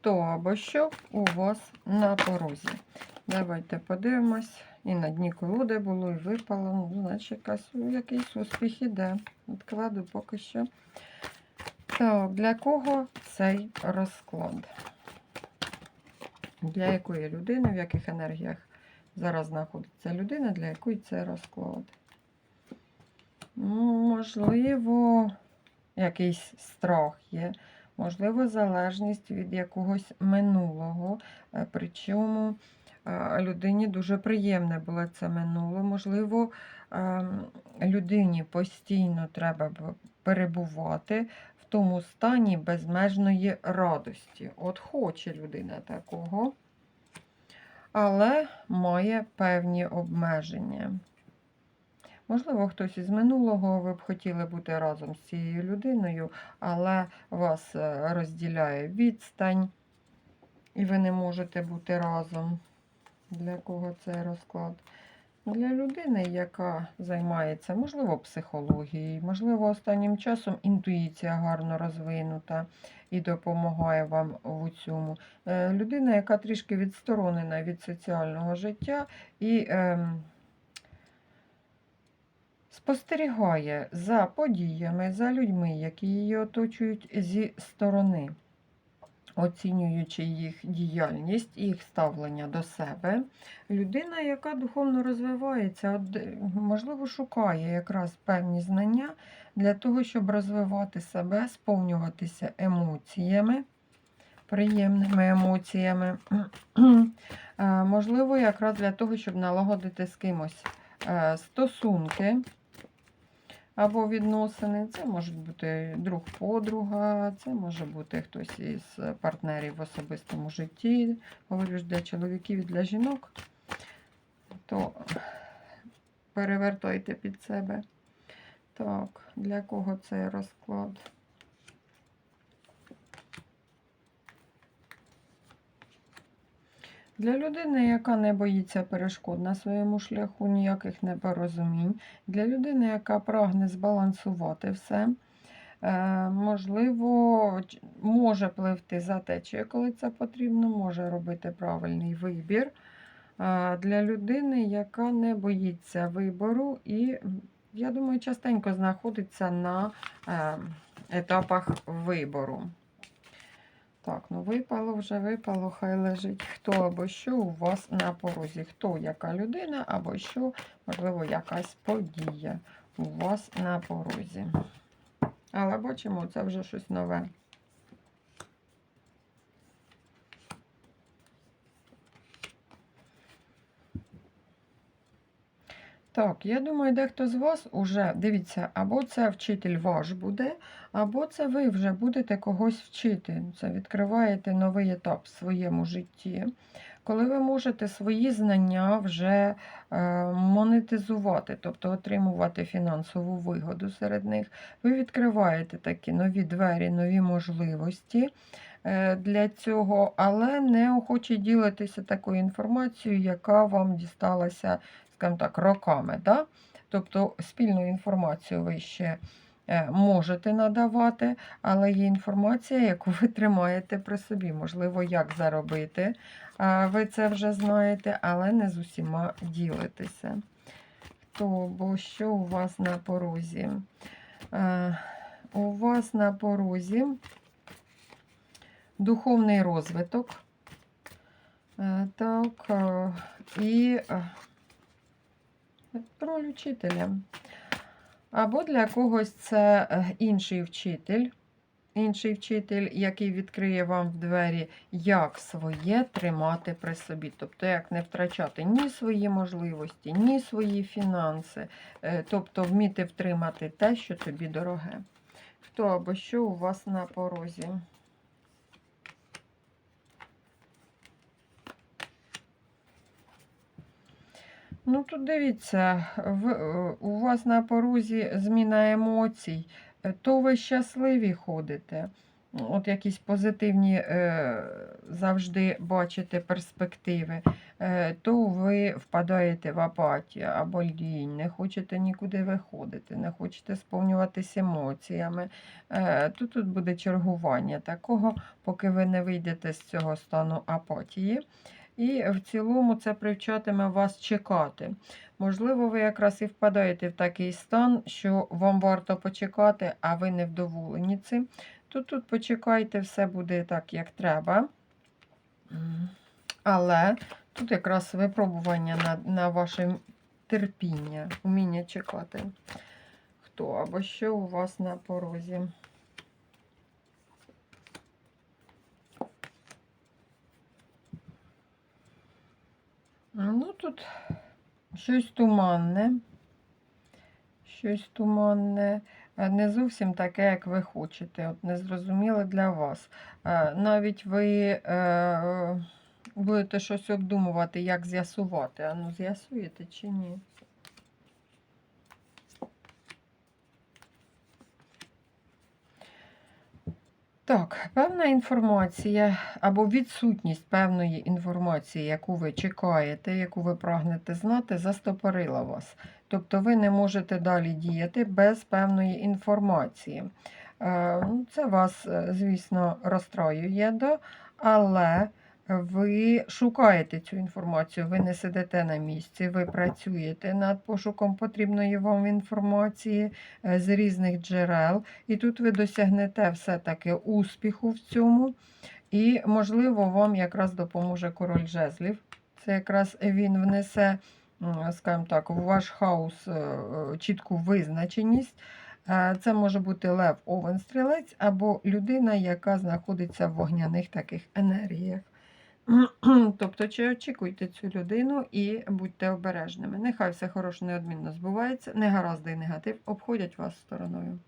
хто або що у вас на порозі. Давайте подивимось. І на дні колоди було, і випало. Ну, значить, якась, якийсь успіх іде. Відкладу поки що. Так, для кого цей розклад? Для якої людини, в яких енергіях зараз знаходиться людина, для якої це розклад? Ну, можливо, якийсь страх є, можливо, залежність від якогось минулого. Е, Причому е, людині дуже приємне було це минуле. Можливо, ем, людині постійно треба перебувати в тому стані безмежної радості. От хоче людина такого, але має певні обмеження. Можливо, хтось із минулого ви б хотіли бути разом з цією людиною, але вас е, розділяє відстань, і ви не можете бути разом. Для кого цей розклад? Для людини, яка займається, можливо, психологією, можливо, останнім часом інтуїція гарно розвинута і допомагає вам у цьому. Е, Людина, яка трішки відсторонена від соціального життя і ем, спостерігає за подіями, за людьми, які її оточують зі сторони, оцінюючи їх діяльність, їх ставлення до себе. Людина, яка духовно розвивається, е, можливо, шукає якраз певні знання для того, щоб розвивати себе, сповнюватися емоціями. Приємними емоціями. Можливо, якраз для того, щоб налагодити з кимось е, стосунки або відносини. Це може бути друг-подруга, це може бути хтось із партнерів в особистому житті. Говорю ж для чоловіків і для жінок, то перевертайте під себе. Так, для кого цей розклад? Для людини, яка не боїться перешкод на своєму шляху, ніяких непорозумінь. Для людини, яка прагне збалансувати все, е, можливо, може пливти за течією, коли це потрібно, може робити правильний вибір. Е, Для людини, яка не боїться вибору і, я думаю, частенько знаходиться на е, етапах вибору. Так, ну випало вже випало, хай лежить. Хто або що у вас на порозі. Хто яка людина, або що, можливо, якась подія у вас на порозі. Але бачимо, це вже щось нове. Так, я думаю, дехто з вас уже, дивіться, або це вчитель ваш буде, або це ви вже будете когось вчити. Це відкриваєте новий етап в своєму житті, коли ви можете свої знання вже е, монетизувати, тобто отримувати фінансову вигоду серед них. Ви відкриваєте такі нові двері, нові можливості е, для цього, але не охоче ділитися такою інформацією, яка вам дісталася, скажімо так, роками. Да? Тобто спільну інформацію ви ще е, можете надавати, але є інформація, яку ви тримаєте при собі. Можливо, як заробити. Ви це вже знаєте, але не з усіма ділитеся. Хто бо що у вас на порозі? Е, У вас на порозі духовний розвиток. Е, Так, і роль учителя. Або для когось це е, інший вчитель, інший вчитель, який відкриє вам в двері, як своє тримати при собі. Тобто, як не втрачати ні свої можливості, ні свої фінанси. Е, Тобто вміти втримати те, що тобі дороге. Хто або що у вас на порозі? Ну, тут дивіться, в, е, у вас на порозі зміна емоцій, Е, то ви щасливі ходите, от якісь позитивні е, завжди бачите перспективи, е, то ви впадаєте в апатію або лінь, не хочете нікуди виходити, не хочете сповнюватись емоціями. Е, то тут буде чергування такого, поки ви не вийдете з цього стану апатії. І в цілому це привчатиме вас чекати. Можливо, ви якраз і впадаєте в такий стан, що вам варто почекати, а ви не вдоволені цим. То тут почекайте, все буде так, як треба. Але тут якраз випробування на, на ваше терпіння, вміння чекати. Хто або що у вас на порозі. Ну, тут щось туманне. Щось туманне, е, не зовсім таке, як ви хочете. От незрозуміле для вас. Е, Навіть ви е, будете щось обдумувати, як з'ясувати. А ну з'ясуєте чи ні? Так, певна інформація або відсутність певної інформації, яку ви чекаєте, яку ви прагнете знати, застопорила вас. Тобто ви не можете далі діяти без певної інформації. Е, ну, Це вас, е, звісно, розстроює, але ви шукаєте цю інформацію, ви не сидите на місці, ви працюєте над пошуком потрібної вам інформації е, з різних джерел. І тут ви досягнете все-таки успіху в цьому. І, можливо, вам якраз допоможе король жезлів. Це якраз він внесе, скажімо так, в ваш хаос е, е, чітку визначеність. Це може бути лев овен стрілець або людина, яка знаходиться в вогняних таких енергіях. Тобто, чи очікуйте цю людину і будьте обережними. Нехай все хороше неодмінно збувається, негаразди і негатив обходять вас стороною.